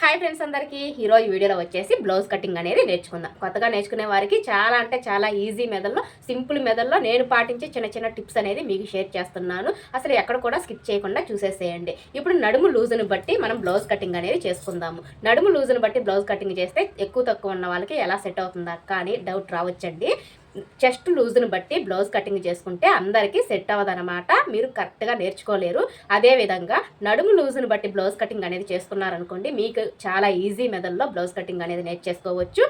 Hi friends అందరికీ. ఈరోజు వీడియోలో వచ్చేసి బ్లౌజ్ కటింగ్ అనేది నేర్చుకుందాం. కొత్తగా నేర్చుకునే వారికి చాలా అంటే చాలా ఈజీ మెథడ్లో సింపుల్ మెథడ్లో నేను పాటించే చిన్న చిన్న టిప్స్ అనేది మీకు షేర్ చేస్తున్నాను. అసలు ఎక్కడ కూడా స్కిప్ చేయకుండా చూసేసేయండి. ఇప్పుడు నడుము లూజుని బట్టి మనం బ్లౌజ్ కటింగ్ అనేది చేసుకుందాము. నడుము లూజుని బట్టి బ్లౌజ్ కటింగ్ చేస్తే ఎక్కువ తక్కువ ఉన్న వాళ్ళకి ఎలా సెట్ అవుతుందా కానీ డౌట్ రావచ్చండి. చెస్ట్ లూజ్ని బట్టి బ్లౌజ్ కటింగ్ చేసుకుంటే అందరికీ సెట్ అవ్వదనమాట మీరు కరెక్ట్గా నేర్చుకోలేరు. అదేవిధంగా నడుము లూజ్ని బట్టి బ్లౌజ్ కటింగ్ అనేది చేసుకున్నారనుకోండి మీకు చాలా ఈజీ మెథడ్లో బ్లౌజ్ కటింగ్ అనేది నేర్చేసుకోవచ్చు.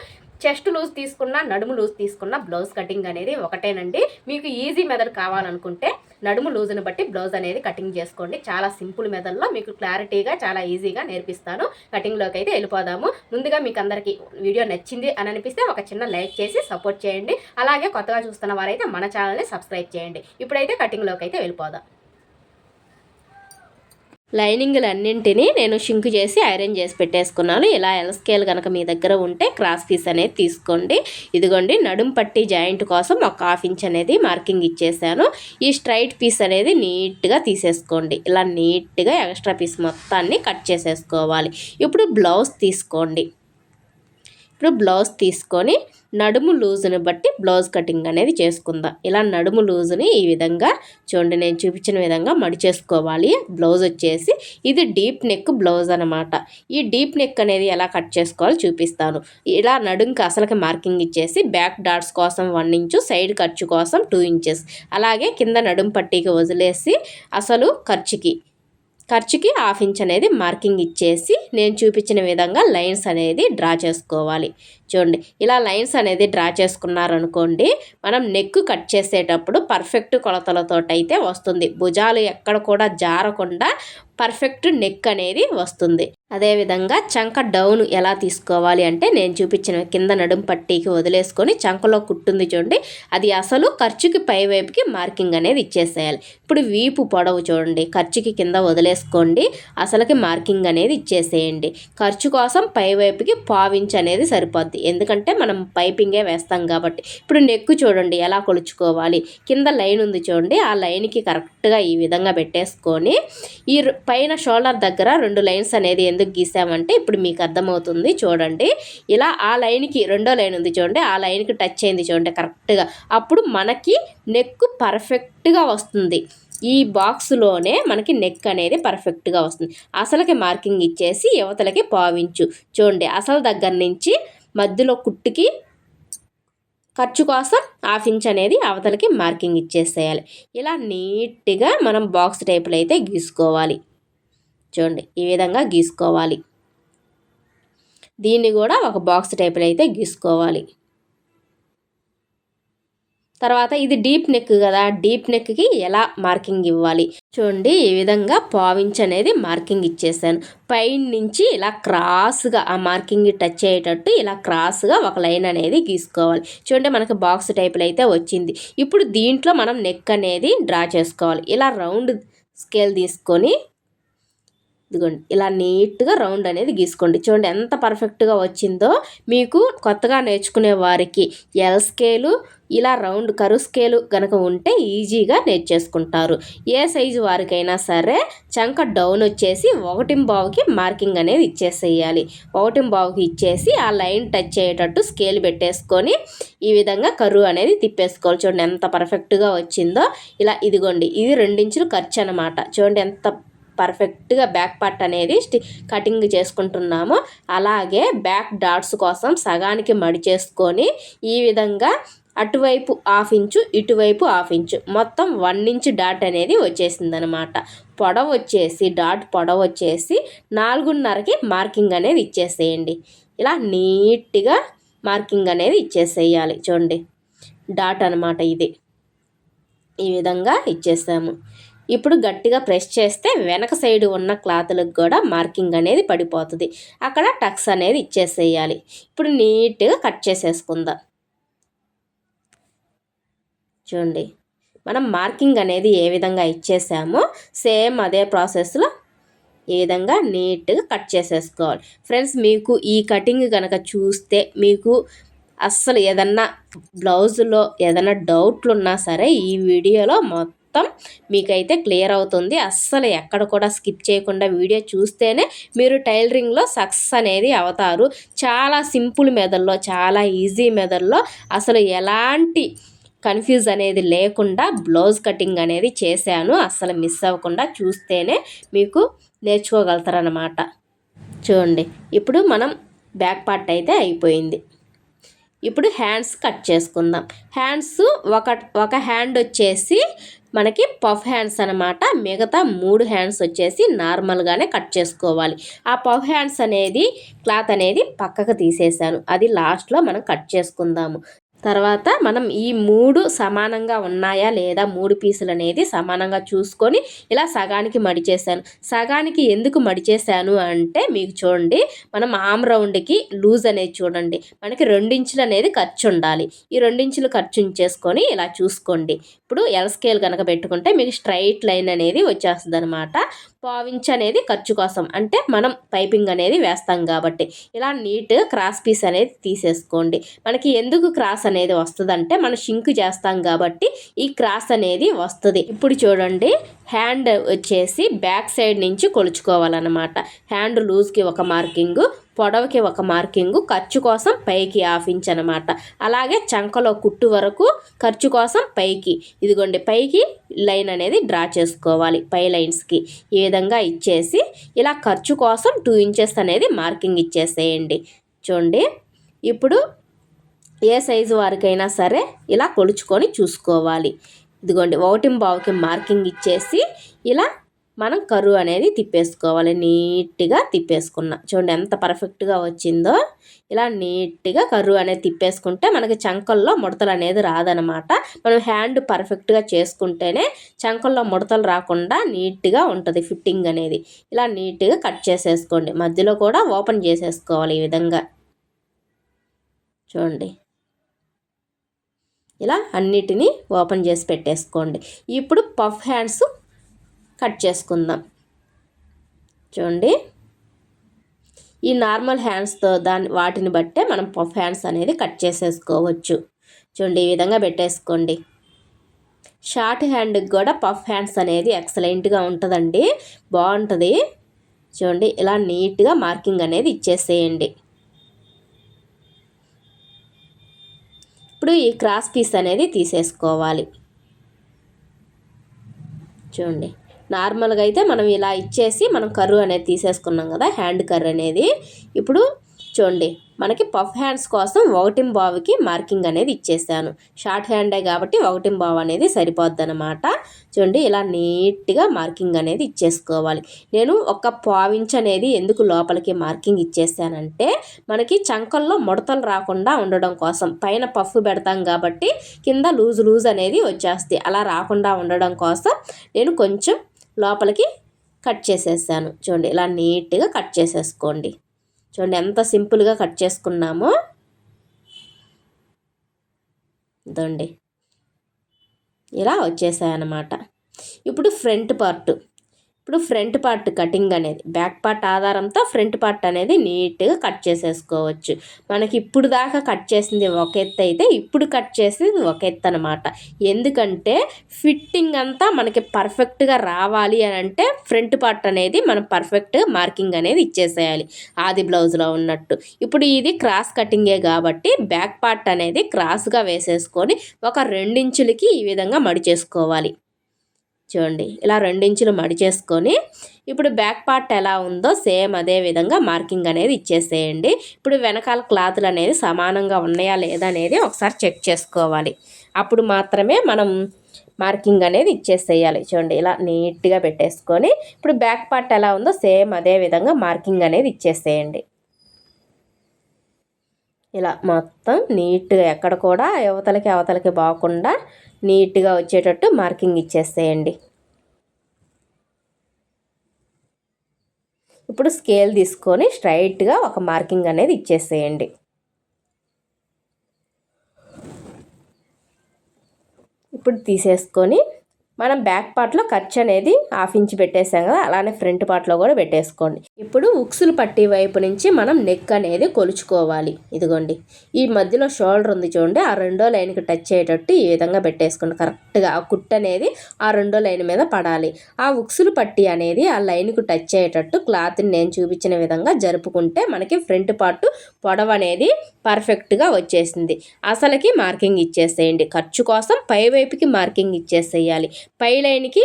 చెస్ట్ లూజ్ తీసుకున్న నడుము లూజ్ తీసుకున్న బ్లౌజ్ కటింగ్ అనేది ఒకటేనండి. మీకు ఈజీ మెథడ్ కావాలనుకుంటే నడుము లూజ్ని బట్టి బ్లౌజ్ అనేది కటింగ్ చేసుకోండి. చాలా సింపుల్ మెథడ్లో మీకు క్లారిటీగా చాలా ఈజీగా నేర్పిస్తాను. కటింగ్లోకి అయితే వెళ్ళిపోదాము. ముందుగా మీకు అందరికీ వీడియో నచ్చింది అని అనిపిస్తే ఒక చిన్న లైక్ చేసి సపోర్ట్ చేయండి. అలాగే కొత్తగా చూస్తున్న వారైతే మన ఛానల్ని సబ్స్క్రైబ్ చేయండి. ఇప్పుడైతే కటింగ్లోకి అయితే వెళ్ళిపోదాం. లైనింగ్లన్నింటినీ నేను షింక్ చేసి ఐరన్ చేసి పెట్టేసుకున్నాను. ఇలా ఎల్ స్కేల్ కనుక మీ దగ్గర ఉంటే క్రాస్ పీస్ అనేది తీసుకోండి. ఇదిగోండి నడుం పట్టి జాయింట్ కోసం ఒక హాఫ్ ఇంచ్ అనేది మార్కింగ్ ఇచ్చేసాను. ఈ స్ట్రైట్ పీస్ అనేది నీట్గా తీసేసుకోండి. ఇలా నీట్గా ఎక్స్ట్రా పీస్ మొత్తాన్ని కట్ చేసేసుకోవాలి. ఇప్పుడు బ్లౌజ్ తీసుకోండి. ఇప్పుడు బ్లౌజ్ తీసుకొని నడుము లూజుని బట్టి బ్లౌజ్ కటింగ్ అనేది చేసుకుందాం. ఇలా నడుము లూజుని ఈ విధంగా చూడండి నేను చూపించిన విధంగా మడిచేసుకోవాలి బ్లౌజ్ వచ్చేసి ఇది డీప్ నెక్ బ్లౌజ్ అనమాట ఈ డీప్ నెక్ అనేది ఎలా కట్ చేసుకోవాలో చూపిస్తాను. ఇలా నడుంకి అసలుకి మార్కింగ్ ఇచ్చేసి బ్యాక్ డాట్స్ కోసం వన్ ఇంచు సైడ్ ఖర్చు కోసం టూ ఇంచెస్. అలాగే కింద నడుము పట్టీకి వదిలేసి అసలు ఖర్చుకి ఖర్చుకి హాఫ్ ఇంచ్ అనేది మార్కింగ్ ఇచ్చేసి నేను చూపించిన విధంగా లైన్స్ అనేది డ్రా చేసుకోవాలి. చూడండి ఇలా లైన్స్ అనేది డ్రా చేసుకున్నారనుకోండి మనం నెక్ కట్ చేసేటప్పుడు పర్ఫెక్ట్ కొలతలతో అయితే వస్తుంది. భుజాలు ఎక్కడ కూడా జారకుండా పర్ఫెక్ట్ నెక్ అనేది వస్తుంది. అదేవిధంగా చంక డౌన్ ఎలా తీసుకోవాలి అంటే నేను చూపించిన కింద నడుం పట్టీకి వదిలేసుకొని చంకలో కుట్టుంది చూడండి అది అసలు ఖర్చుకి పై వైపుకి మార్కింగ్ అనేది ఇచ్చేసేయాలి. ఇప్పుడు వీపు పొడవు చూడండి ఖర్చుకి కింద వదిలేసుకోండి అసలుకి మార్కింగ్ అనేది ఇచ్చేసేయండి. ఖర్చు కోసం పై వైపుకి పావించి అనేది సరిపోద్ది. ఎందుకంటే మనం పైపింగే వేస్తాం కాబట్టి. ఇప్పుడు నెక్కు చూడండి ఎలా కొలుచుకోవాలి? కింద లైన్ ఉంది చూడండి. ఆ లైన్కి కరెక్ట్గా ఈ విధంగా పెట్టేసుకొని ఈ పైన షోల్డర్ దగ్గర రెండు లైన్స్ అనేది ఎందుకు గీసామంటే ఇప్పుడు మీకు అర్థమవుతుంది చూడండి. ఇలా ఆ లైన్కి రెండో లైన్ ఉంది చూడండి. ఆ లైన్కి టచ్ అయింది చూడండి కరెక్ట్గా. అప్పుడు మనకి నెక్కు పర్ఫెక్ట్గా వస్తుంది. ఈ బాక్స్లోనే మనకి నెక్ అనేది పర్ఫెక్ట్గా వస్తుంది. అసలుకి మార్కింగ్ ఇచ్చేసి యువతలకి పావించు. చూడండి అసలు దగ్గర నుంచి మధ్యలో కుట్టుకి ఖర్చు కోసం హాఫ్ ఇంచ్ అనేది అవతలకి మార్కింగ్ ఇచ్చేసేయాలి. ఇలా నీట్గా మనం బాక్స్ టైపులో అయితే గీసుకోవాలి. చూడండి ఈ విధంగా గీసుకోవాలి. దీన్ని కూడా ఒక బాక్స్ టైపులో అయితే గీసుకోవాలి. తర్వాత ఇది డీప్ నెక్ కదా డీప్ నెక్కి ఎలా మార్కింగ్ ఇవ్వాలి? చూడండి ఈ విధంగా పావించ్ అనేది మార్కింగ్ ఇచ్చేసాను. పైన నుంచి ఇలా క్రాస్గా ఆ మార్కింగ్ టచ్ అయ్యేటట్టు ఇలా క్రాస్గా ఒక లైన్ అనేది గీసుకోవాలి. చూడండి మనకి బాక్స్ టైప్లో అయితే వచ్చింది. ఇప్పుడు దీంట్లో మనం నెక్ అనేది డ్రా చేసుకోవాలి. ఇలా రౌండ్ స్కేల్ తీసుకొని ఇదిగోండి ఇలా నీట్గా రౌండ్ అనేది గీసుకోండి. చూడండి ఎంత పర్ఫెక్ట్గా వచ్చిందో మీకు కొత్తగా నేర్చుకునే వారికి ఎల్ స్కేలు ఇలా రౌండ్ కరు స్కేలు కనుక ఉంటే ఈజీగా నేర్చేసుకుంటారు ఏ సైజు వారికైనా సరే చంక డౌన్ వచ్చేసి ఒకటిం బావుకి మార్కింగ్ అనేది ఇచ్చేసేయాలి. ఒకటి బావుకి ఇచ్చేసి ఆ లైన్ టచ్ అయ్యేటట్టు స్కేల్ పెట్టేసుకొని ఈ విధంగా కరువు అనేది తిప్పేసుకోవాలి. చూడండి ఎంత పర్ఫెక్ట్గా వచ్చిందో. ఇలా ఇదిగోండి ఇది రెండించులు ఖర్చు అనమాట చూడండి ఎంత పర్ఫెక్ట్గా బ్యాక్ పార్ట్ అనేది స్టి కటింగ్ చేసుకుంటున్నాము. అలాగే బ్యాక్ డాట్స్ కోసం సగానికి మడి చేసుకొని ఈ విధంగా అటువైపు హాఫ్ ఇంచు ఇటువైపు హాఫ్ ఇంచు. మొత్తం వన్ ఇంచ్ డాట్ అనేది వచ్చేసింది అనమాట పొడవ వచ్చేసి డాట్ పొడవు వచ్చేసి నాలుగున్నరకి మార్కింగ్ అనేది ఇచ్చేసేయండి. ఇలా నీట్గా మార్కింగ్ అనేది ఇచ్చేసేయాలి. చూడండి డాట్ అనమాట ఇది. ఈ విధంగా ఇచ్చేసాము. ఇప్పుడు గట్టిగా ప్రెస్ చేస్తే వెనక సైడ్ ఉన్న క్లాత్లకు కూడా మార్కింగ్ అనేది పడిపోతుంది. అక్కడ టక్స్ అనేది ఇచ్చేసేయాలి. ఇప్పుడు నీట్గా కట్ చేసేసుకుందాం. చూడండి. మనం మార్కింగ్ అనేది ఏ విధంగా ఇచ్చేసామో సేమ్ అదే ప్రాసెస్లో ఈ విధంగా నీట్గా కట్ చేసేసుకోవాలి. ఫ్రెండ్స్ మీకు ఈ కటింగ్ కనుక చూస్తే మీకు అస్సలు ఏదన్నా బ్లౌజ్లో ఏదైనా డౌట్లు ఉన్నా సరే ఈ వీడియోలో మొత్తం మొత్తం మీకైతే క్లియర్ అవుతుంది. అస్సలు ఎక్కడ కూడా స్కిప్ చేయకుండా వీడియో చూస్తేనే మీరు టైలరింగ్లో సక్సెస్ అనేది అవుతారు. చాలా సింపుల్ మెథడ్లో చాలా ఈజీ మెథడ్లో అసలు ఎలాంటి కన్ఫ్యూజ్ అనేది లేకుండా బ్లౌజ్ కటింగ్ అనేది చేశాను. అస్సలు మిస్ అవ్వకుండా చూస్తేనే మీకు నేర్చుకోగలుగుతారనమాట చూడండి ఇప్పుడు మనం బ్యాక్ పార్ట్ అయితే అయిపోయింది. ఇప్పుడు హ్యాండ్స్ కట్ చేసుకుందాం. హ్యాండ్స్ ఒక ఒక హ్యాండ్ వచ్చేసి మనకి పఫ్ హ్యాండ్స్ అనమాట మిగతా మూడు హ్యాండ్స్ వచ్చేసి నార్మల్గానే కట్ చేసుకోవాలి. ఆ పఫ్ హ్యాండ్స్ అనేది క్లాత్ అనేది పక్కకు తీసేసాను అది లాస్ట్లో మనం కట్ చేసుకుందాము. తర్వాత మనం ఈ మూడు సమానంగా ఉన్నాయా లేదా మూడు పీసులు అనేది సమానంగా చూసుకొని ఇలా సగానికి మడిచేసాను సగానికి ఎందుకు మడిచేసాను అంటే మీకు చూడండి మనం ఆమ్ రౌండ్కి లూజ్ అనేది చూడండి. మనకి రెండించులు అనేది ఖర్చు ఉండాలి. ఈ రెండించులు ఖర్చు ఉంచేసుకొని ఇలా చూసుకోండి. ఇప్పుడు ఎల్ స్కేల్ కనుక పెట్టుకుంటే మీకు స్ట్రైట్ లైన్ అనేది వచ్చేస్తుంది అనమాట పావించ్ అనేది ఖర్చు కోసం. అంటే మనం పైపింగ్ అనేది వేస్తాం కాబట్టి. ఇలా నీట్ క్రాస్ పీస్ అనేది తీసేసుకోండి. మనకి ఎందుకు క్రాస్ అనేది వస్తుందంటే మనం షింక్ చేస్తాం కాబట్టి ఈ క్రాస్ అనేది వస్తుంది. ఇప్పుడు చూడండి హ్యాండ్ వచ్చేసి బ్యాక్ సైడ్ నుంచి కొలుచుకోవాలన్నమాట. హ్యాండ్ లూజ్కి ఒక మార్కింగ్ పొడవకి ఒక మార్కింగు ఖర్చు కోసం పైకి హాఫ్ ఇంచ్ అనమాట అలాగే చంకలో కుట్టు వరకు ఖర్చు కోసం పైకి. ఇదిగోండి పైకి లైన్ అనేది డ్రా చేసుకోవాలి పై లైన్స్కి ఈ విధంగా ఇచ్చేసి ఇలా ఖర్చు కోసం టూ ఇంచెస్ అనేది మార్కింగ్ ఇచ్చేసేయండి. చూడండి ఇప్పుడు ఏ సైజు వారికైనా సరే ఇలా కొలుచుకొని చూసుకోవాలి. ఇదిగోండి ఒకటి బావుకి మార్కింగ్ ఇచ్చేసి ఇలా మనం కరువు అనేది తిప్పేసుకోవాలి. నీట్గా తిప్పేసుకున్నా. చూడండి ఎంత పర్ఫెక్ట్గా వచ్చిందో. ఇలా నీట్గా కరువు అనేది తిప్పేసుకుంటే మనకి చంకల్లో ముడతలు అనేది రాదనమాట. మనం హ్యాండ్ పర్ఫెక్ట్గా చేసుకుంటేనే చంకల్లో ముడతలు రాకుండా నీట్గా ఉంటుంది ఫిట్టింగ్ అనేది. ఇలా నీట్గా కట్ చేసేసుకోండి. మధ్యలో కూడా ఓపెన్ చేసేసుకోవాలి ఈ విధంగా. చూడండి. ఇలా అన్నిటినీ ఓపెన్ చేసి పెట్టేసుకోండి. ఇప్పుడు పఫ్ హ్యాండ్స్ కట్ చేసుకుందాం. చూడండి. ఈ నార్మల్ హ్యాండ్స్తో దాని వాటిని బట్టే మనం పఫ్ హ్యాండ్స్ అనేది కట్ చేసేసుకోవచ్చు. చూడండి ఈ విధంగా పెట్టేసుకోండి. షార్ట్ హ్యాండ్కి కూడా పఫ్ హ్యాండ్స్ అనేది ఎక్సలెంట్గా ఉంటుందండి. బాగుంటుంది. చూడండి ఇలా నీట్గా మార్కింగ్ అనేది ఇచ్చేసేయండి. ఇప్పుడు ఈ క్రాస్ పీస్ అనేది తీసేసుకోవాలి. చూడండి. నార్మల్గా అయితే మనం ఇలా ఇచ్చేసి మనం కర్రు అనేది తీసేసుకున్నాం కదా హ్యాండ్ కర్రు అనేది. ఇప్పుడు చూడండి మనకి పఫ్ హ్యాండ్స్ కోసం ఒకటిం బావుకి మార్కింగ్ అనేది ఇచ్చేసాను. షార్ట్ హ్యాండే కాబట్టి ఒకటిం బావు అనేది సరిపోద్ది అనమాట చూడండి ఇలా నీట్గా మార్కింగ్ అనేది ఇచ్చేసుకోవాలి. నేను ఒక పావించ్ అనేది ఎందుకు లోపలికి మార్కింగ్ ఇచ్చేసానంటే మనకి చంకల్లో ముడతలు రాకుండా ఉండడం కోసం పైన పఫ్ పెడతాం కాబట్టి కింద లూజ్ లూజ్ అనేది వచ్చేస్తాయి. అలా రాకుండా ఉండడం కోసం నేను కొంచెం లోపలికి కట్ చేసేసాను. చూడండి ఇలా నీట్గా కట్ చేసేసుకోండి. చూడండి ఎంత సింపుల్గా కట్ చేసుకున్నామో. ఇదండి. ఇలా వచ్చేసాయన్నమాట. ఇప్పుడు ఫ్రంట్ పార్ట్. ఇప్పుడు ఫ్రంట్ పార్ట్ కటింగ్ అనేది బ్యాక్ పార్ట్ ఆధారంతో ఫ్రంట్ పార్ట్ అనేది నీట్గా కట్ చేసేసుకోవచ్చు. మనకి ఇప్పుడు దాకా కట్ చేసింది ఒక ఎత్తు అయితే ఇప్పుడు కట్ చేసింది ఒక ఎత్తు అనమాట ఎందుకంటే ఫిట్టింగ్ అంతా మనకి పర్ఫెక్ట్గా రావాలి అని అంటే ఫ్రంట్ పార్ట్ అనేది మనం పర్ఫెక్ట్ మార్కింగ్ అనేది ఇచ్చేసేయాలి ఆది బ్లౌజ్లో ఉన్నట్టు. ఇప్పుడు ఇది క్రాస్ కటింగే కాబట్టి బ్యాక్ పార్ట్ అనేది క్రాస్గా వేసేసుకొని ఒక రెండించులకి ఈ విధంగా మడిచేసుకోవాలి. చూడండి ఇలా రెండించులు మడిచేసుకొని ఇప్పుడు బ్యాక్ పార్ట్ ఎలా ఉందో సేమ్ అదే విధంగా మార్కింగ్ అనేది ఇచ్చేసేయండి. ఇప్పుడు వెనకాల క్లాతులు అనేది సమానంగా ఉన్నాయా లేదా అనేది ఒకసారి చెక్ చేసుకోవాలి. అప్పుడు మాత్రమే మనం మార్కింగ్ అనేది ఇచ్చేసేయాలి. చూడండి ఇలా నీట్గా పెట్టేసుకొని ఇప్పుడు బ్యాక్ పార్ట్ ఎలా ఉందో సేమ్ అదే విధంగా మార్కింగ్ అనేది ఇచ్చేసేయండి. ఇలా మొత్తం నీట్గా ఎక్కడ కూడా యువతలకి అవతలకి బాగకుండా నీట్గా వచ్చేటట్టు మార్కింగ్ ఇచ్చేసేయండి. ఇప్పుడు స్కేల్ తీసుకొని స్ట్రైట్గా ఒక మార్కింగ్ అనేది ఇచ్చేసేయండి. ఇప్పుడు తీసేసుకొని మనం బ్యాక్ పార్ట్లో ఖర్చు అనేది హాఫ్ ఇంచ్ పెట్టేసాం కదా అలానే ఫ్రంట్ పార్ట్లో కూడా పెట్టేసుకోండి. ఇప్పుడు ఉక్సులు పట్టి వైపు నుంచి మనం నెక్ అనేది కొలుచుకోవాలి. ఇదిగోండి. ఈ మధ్యలో షోల్డర్ ఉంది చూడండి ఆ రెండో లైన్కి టచ్ అయ్యేటట్టు ఈ విధంగా పెట్టేసుకోండి. కరెక్ట్గా ఆ కుట్ అనేది ఆ రెండో లైన్ మీద పడాలి. ఆ ఉక్సులు పట్టి అనేది ఆ లైన్కు టచ్ అయ్యేటట్టు క్లాత్ని నేను చూపించిన విధంగా జరుపుకుంటే మనకి ఫ్రంట్ పార్ట్ పొడవ అనేది పర్ఫెక్ట్గా వచ్చేసింది. అసలుకి మార్కింగ్ ఇచ్చేసేయండి. ఖర్చు కోసం పై వైపుకి మార్కింగ్ ఇచ్చేసేయాలి. పై లైన్కి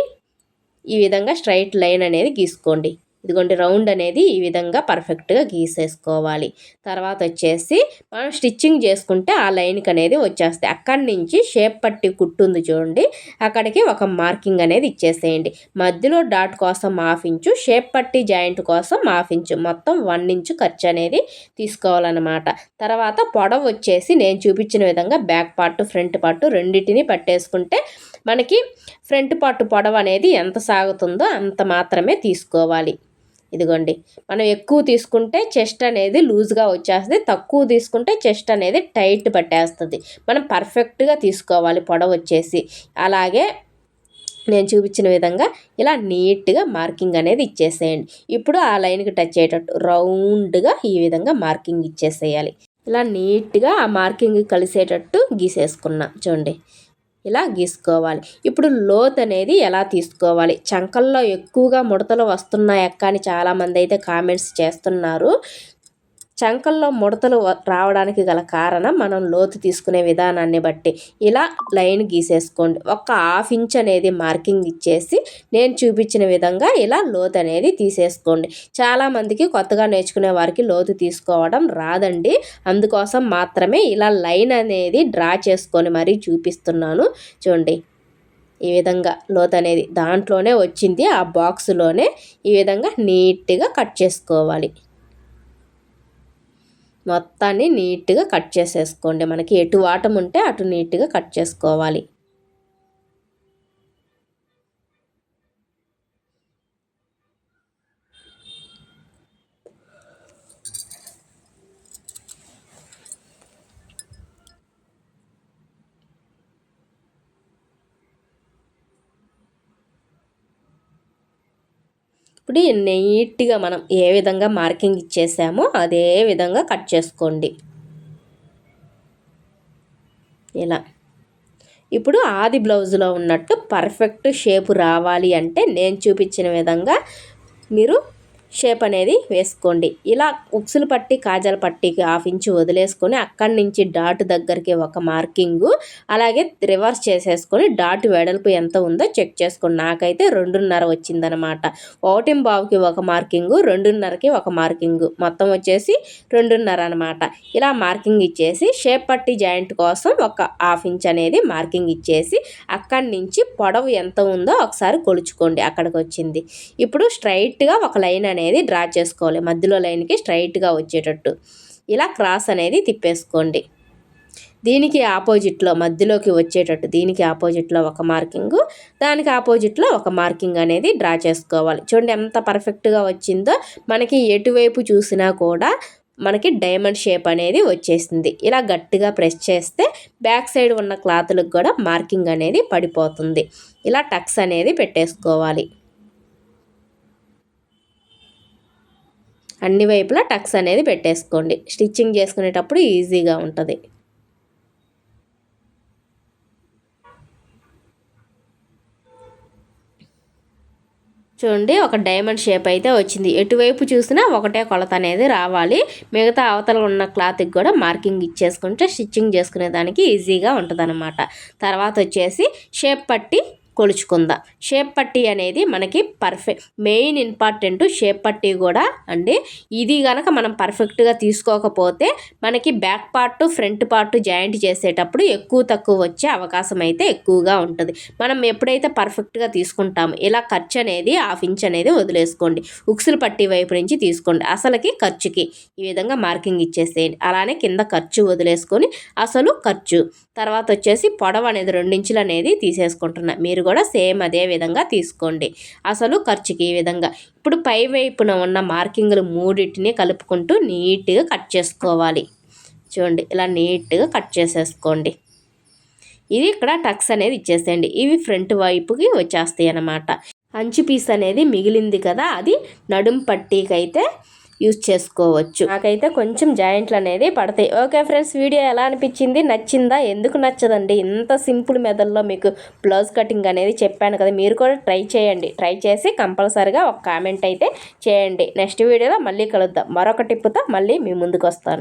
ఈ విధంగా స్ట్రైట్ లైన్ అనేది గీసుకోండి. ఇదిగోండి రౌండ్ అనేది ఈ విధంగా పర్ఫెక్ట్గా గీసేసుకోవాలి. తర్వాత వచ్చేసి మనం స్టిచ్చింగ్ చేసుకుంటే ఆ లైన్కి అనేది వచ్చేస్తాయి. అక్కడి నుంచి షేప్ పట్టి కుట్టుంది చూడండి అక్కడికి ఒక మార్కింగ్ అనేది ఇచ్చేసేయండి. మధ్యలో డాట్ కోసం హాఫ్ ఇంచు షేప్ పట్టి జాయింట్ కోసం హాఫ్ ఇంచు మొత్తం వన్ ఇంచు ఖర్చు అనేది తీసుకోవాలన్నమాట. తర్వాత పొడవ వచ్చేసి నేను చూపించిన విధంగా బ్యాక్ పార్ట్ ఫ్రంట్ పార్ట్ రెండింటిని పట్టేసుకుంటే మనకి ఫ్రంట్ పార్ట్ పొడవు అనేది ఎంత సాగుతుందో అంత మాత్రమే తీసుకోవాలి. ఇదిగోండి మనం ఎక్కువ తీసుకుంటే చెస్ట్ అనేది లూజ్గా వచ్చేస్తుంది తక్కువ తీసుకుంటే చెస్ట్ అనేది టైట్ పట్టేస్తుంది. మనం పర్ఫెక్ట్గా తీసుకోవాలి పొడవు వచ్చేసి. అలాగే నేను చూపించిన విధంగా ఇలా నీట్గా మార్కింగ్ అనేది ఇచ్చేసేయండి. ఇప్పుడు ఆ లైన్కి టచ్ అయ్యేటట్టు రౌండ్గా ఈ విధంగా మార్కింగ్ ఇచ్చేసేయాలి. ఇలా నీట్గా ఆ మార్కింగ్ కలిసేటట్టు గీసేసుకున్నా. చూడండి ఇలా గీసుకోవాలి. ఇప్పుడు లోత్ అనేది ఎలా తీసుకోవాలి? చంకల్లో ఎక్కువగా ముడతలు వస్తున్నాయక్క అని చాలామంది అయితే కామెంట్స్ చేస్తున్నారు. చంకల్లో ముడతలు రావడానికి గల కారణం మనం లోతు తీసుకునే విధానాన్ని బట్టి. ఇలా లైన్ గీసేసుకోండి. ఒక హాఫ్ ఇంచ్ అనేది మార్కింగ్ ఇచ్చేసి నేను చూపించిన విధంగా ఇలా లోతు అనేది తీసేసుకోండి. చాలామందికి కొత్తగా నేర్చుకునే వారికి లోతు తీసుకోవడం రాదండి. అందుకోసం మాత్రమే ఇలా లైన్ అనేది డ్రా చేసుకొని మరీ చూపిస్తున్నాను. చూడండి. ఈ విధంగా లోతు అనేది దాంట్లోనే వచ్చింది. ఆ బాక్స్లోనే ఈ విధంగా నీట్గా కట్ చేసుకోవాలి. మొత్తాన్ని నీట్గా కట్ చేసేసుకోండి. మనకి ఎటు వాటం ఉంటే అటు నీట్గా కట్ చేసుకోవాలి. ఇప్పుడు నీట్గా మనం ఏ విధంగా మార్కింగ్ ఇచ్చేసామో అదే విధంగా కట్ చేసుకోండి. ఇలా. ఇప్పుడు ఆది బ్లౌజ్లో ఉన్నట్టు పర్ఫెక్ట్ షేప్ రావాలి అంటే నేను చూపించిన విధంగా మీరు షేప్ అనేది వేసుకోండి. ఇలా ఉక్సులు పట్టి కాజల పట్టికి హాఫ్ ఇంచు వదిలేసుకొని అక్కడి నుంచి డాట్ దగ్గరికి ఒక మార్కింగు అలాగే రివర్స్ చేసేసుకొని డాట్ వెడల్పు ఎంత ఉందో చెక్ చేసుకోండి. నాకైతే రెండున్నర వచ్చిందనమాట ఒకటి బావుకి ఒక మార్కింగు రెండున్నరకి ఒక మార్కింగు. మొత్తం వచ్చేసి రెండున్నర అనమాట ఇలా మార్కింగ్ ఇచ్చేసి షేప్ పట్టి జాయింట్ కోసం ఒక హాఫ్ ఇంచ్ అనేది మార్కింగ్ ఇచ్చేసి అక్కడి నుంచి పొడవు ఎంత ఉందో ఒకసారి కొలుచుకోండి అక్కడికి వచ్చింది. ఇప్పుడు స్ట్రైట్గా ఒక లైన్ అనేది అనేది డ్రా చేసుకోవాలి. మధ్యలో లైన్కి స్ట్రైట్గా వచ్చేటట్టు. ఇలా క్రాస్ అనేది తిప్పేసుకోండి. దీనికి ఆపోజిట్లో మధ్యలోకి వచ్చేటట్టు. దీనికి ఆపోజిట్లో ఒక మార్కింగు దానికి ఆపోజిట్లో ఒక మార్కింగ్ అనేది డ్రా చేసుకోవాలి. చూడండి ఎంత పర్ఫెక్ట్గా వచ్చిందో. మనకి ఎటువైపు చూసినా కూడా మనకి డైమండ్ షేప్ అనేది వచ్చేసింది. ఇలా గట్టిగా ప్రెస్ చేస్తే బ్యాక్ సైడ్ ఉన్న క్లాత్లకు కూడా మార్కింగ్ అనేది పడిపోతుంది. ఇలా టక్స్ అనేది పెట్టేసుకోవాలి. అన్ని వైపులా టక్స్ అనేది పెట్టేసుకోండి. స్టిచ్చింగ్ చేసుకునేటప్పుడు ఈజీగా ఉంటుంది. చూడండి ఒక డైమండ్ షేప్ అయితే వచ్చింది. ఎటువైపు చూసినా ఒకటే కొలత అనేది రావాలి. మిగతా అవతల ఉన్న క్లాత్కి కూడా మార్కింగ్ ఇచ్చేసుకుంటే స్టిచ్చింగ్ చేసుకునే దానికి ఈజీగా ఉంటుంది తర్వాత వచ్చేసి షేప్ పట్టి కొలుచుకుందాం. షేప్ పట్టీ అనేది మనకి పర్ఫెక్ట్ మెయిన్ ఇంపార్టెంట్ షేప్ పట్టీ కూడా అండి. ఇది కనుక మనం పర్ఫెక్ట్గా తీసుకోకపోతే మనకి back part front part joint చేసేటప్పుడు ఎక్కువ తక్కువ వచ్చే అవకాశం అయితే ఎక్కువగా ఉంటుంది. మనం ఎప్పుడైతే పర్ఫెక్ట్గా తీసుకుంటామో ఇలా ఖర్చు అనేది హాఫ్ ఇంచ్ అనేది వదిలేసుకోండి. ఉక్సులు పట్టీ వైపు నుంచి తీసుకోండి. అసలుకి ఖర్చుకి ఈ విధంగా మార్కింగ్ ఇచ్చేసేయండి. అలానే కింద ఖర్చు వదిలేసుకొని అసలు ఖర్చు. తర్వాత వచ్చేసి పొడవ అనేది రెండించులు అనేది తీసేసుకుంటున్నా. మీరు మీరు కూడా సేమ్ అదే విధంగా తీసుకోండి. అసలు ఖర్చుకి ఈ విధంగా. ఇప్పుడు పై వైపున ఉన్న మార్కింగ్లు మూడింటిని కలుపుకుంటూ నీట్గా కట్ చేసుకోవాలి. చూడండి ఇలా నీట్గా కట్ చేసేసుకోండి. ఇది ఇక్కడ టక్స్ అనేది ఇచ్చేసేయండి. ఇవి ఫ్రంట్ వైపుకి వచ్చేస్తాయి అన్నమాట. అంచు పీస్ అనేది మిగిలింది కదా అది నడుం పట్టీకి యూజ్ యూస్ చేసుకోవచ్చు. నాకైతే కొంచెం జాయింట్లు అనేది పడతాయి. ఓకే ఫ్రెండ్స్ వీడియో ఎలా అనిపించింది? నచ్చిందా? ఎందుకు నచ్చదండి? ఇంత సింపుల్ మెథడ్లో మీకు బ్లౌజ్ కటింగ్ అనేది చెప్పాను కదా మీరు కూడా ట్రై చేయండి. ట్రై చేసి కంపల్సరిగా ఒక కామెంట్ అయితే చేయండి. నెక్స్ట్ వీడియోలో మళ్ళీ కలుద్దాం. మరొక టిప్పుతో మళ్ళీ మీ ముందుకు వస్తాను.